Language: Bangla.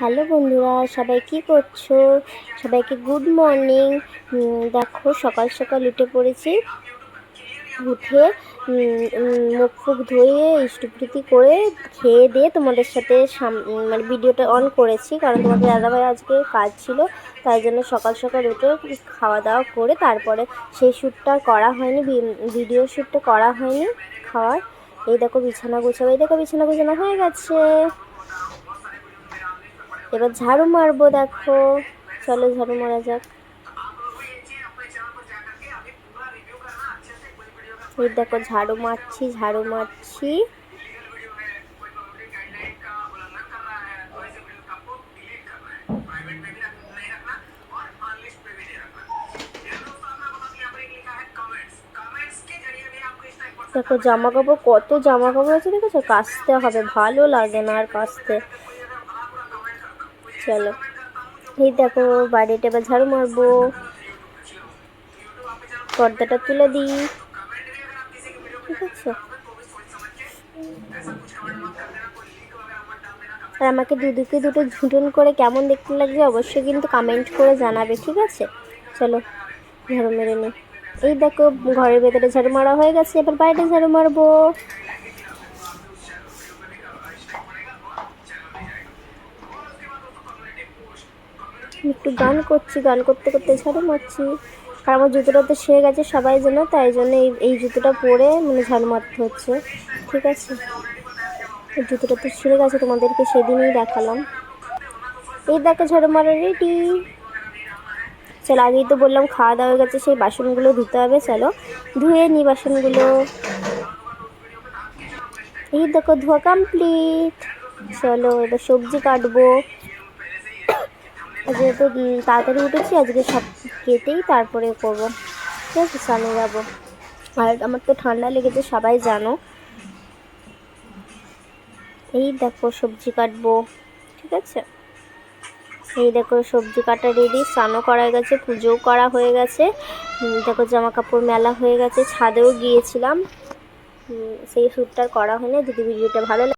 হ্যালো বন্ধুরা, সবাই কি করছ? সবাইকে গুড মর্নিং। দেখো, সকাল সকাল উঠে পড়েছি। উঠে মুখ ফুক ধুয়ে, ইষ্টপ্রীতি করে খেয়ে দিয়ে তোমাদের সাথে মানে ভিডিওটা অন করেছি। কারণ তোমাদের দাদাভাই আজকে কাজ ছিল, তাই জন্য সকাল সকাল উঠে খাওয়া দাওয়া করে তারপরে সেই শ্যুটটা করা হয়নি ভিডিও শ্যুটটা করা হয়নি খাওয়ার। এই দেখো বিছানা গোছাবো, এই দেখো বিছানা গোছানো হয়ে গেছে। এবার ঝাড়ু মারবো, দেখো। চলো ঝাড়ু মারা যাক। দেখো, ঝাড়ু মারছি ঝাড়ু মারছি। দেখো জামা কাপড় কত জামা কাপড় আছে, দেখেছ? কাচতে হবে, ভালো লাগে না আর কাচতে চলো। এই দেখো বাড়িটা এবার ঝাড়ু মারবো। পর্দাটা তুলে দিই। ঠিক আছে? আর আমাকে দুদিকে দুটো ঝুঁটুন করে কেমন দেখতে লাগবে অবশ্যই কিন্তু কমেন্ট করে জানাবে, ঠিক আছে? চলো, ঝাড়ু মেরে নিই এই দেখো, ঘরের ভেতরে ঝাড়ু মারা হয়ে গেছে, এবার বাইরে ঝাড়ু মারবো। একটু গান করছি, গান করতে করতে ঝাড়ু মারছি। আর আমার জুতোটা তো সেরে গেছে সবাই জন্য তাই জন্য এই এই জুতোটা পরে মানে ঝাড়ু মারতে হচ্ছে। ঠিক আছে? জুতোটা তো ছিঁড়ে গেছে, তোমাদেরকে সেদিনই দেখালাম। এই দেখো ঝাড়ু মারা রেডি। চলো, আগেই তো বললাম খাওয়া দাওয়া হয়ে গেছে, সেই বাসনগুলো ধুতে হবে, চলো। ধুয়ে নি বাসনগুলো। এই দেখো, ধোয়া কমপ্লিট চলো, এবার সবজি কাটবো। যেহেতু তাড়াতাড়ি উঠেছি, আজকে সব কেটেই তারপরে করব। ঠিক আছে স্নানে যাব। আর আমার তো ঠান্ডা লেগেছে, সবাই জানো। এই দেখো সবজি কাটবো, ঠিক আছে? এই দেখো সবজি কাটা রেডি স্নানও করা গেছে, পুজোও করা হয়ে গেছে। দেখো জামা কাপড় মেলা হয়ে গেছে, ছাদেও গিয়েছিলাম। সেই শ্যুটটা করা হয়নি, যদি ভিডিওটা ভালো